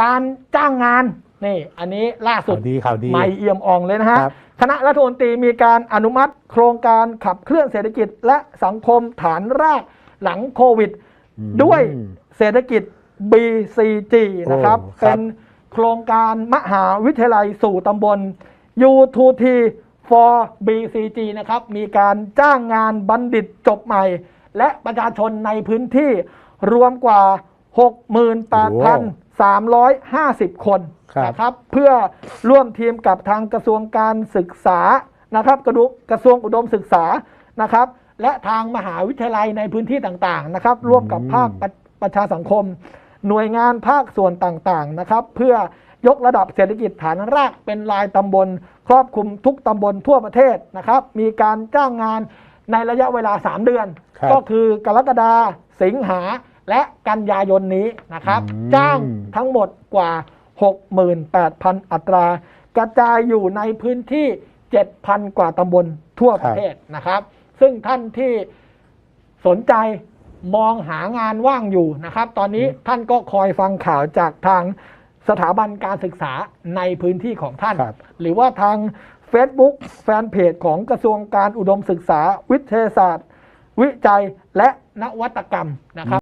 การจ้างงานนี่อันนี้ล่าสุข่าดวดีข่าวดี ไม่เอี่ยมอ่องเลยนะฮะครับ คณะรัฐมนตรีมีการอนุมัติ โครงการขับเคลื่อนเศรษฐกิจและสังคมฐานรากหลังโควิด อืม ด้วยเศรษฐกิจ BCG นะครับ โอ้ครับ เป็นโครงการมหาวิทยาลัยสู่ตำบล U2T for BCG นะครับ มีการจ้างงานบัณฑิตจบใหม่ และประชาชนในพื้นที่รวมกว่า68,350คนค รับนะครับเพื่อร่วมทีมกับทางกระทรวงการศึกษานะครับกระดุกระทรวงอุดมศึกษานะครับ และทางมหาวิทยาลัยในพื้นที่ต่างๆนะครับ ร่วมกับภาคประประชาสังคม หน่วยงานภาคส่วนต่างๆนะครับ เพื่อยกระดับเศรษฐกิจฐานรากเป็นรายตำบล ครอบคลุมทุกตำบลทั่วประเทศนะครับ มีการจ้างงานในระยะเวลา 3 เดือนครับก็คือกรกฎาสิงหา และกันยายนนี้นะครับ อืม จ้างทั้งหมดกว่า 68,000 อัตรา กระจายอยู่ในพื้นที่ 7,000 กว่าตำบลทั่วประเทศนะครับ ซึ่งท่านที่สนใจมองหางานว่างอยู่นะครับ ตอนนี้ท่านก็คอยฟังข่าวจากทางสถาบันการศึกษาในพื้นที่ของท่าน ครับ หรือว่าทาง Facebook แฟนเพจของกระทรวงการอุดมศึกษาวิทยาศาสตร์ วิจัยและนวัตกรรมนะครับ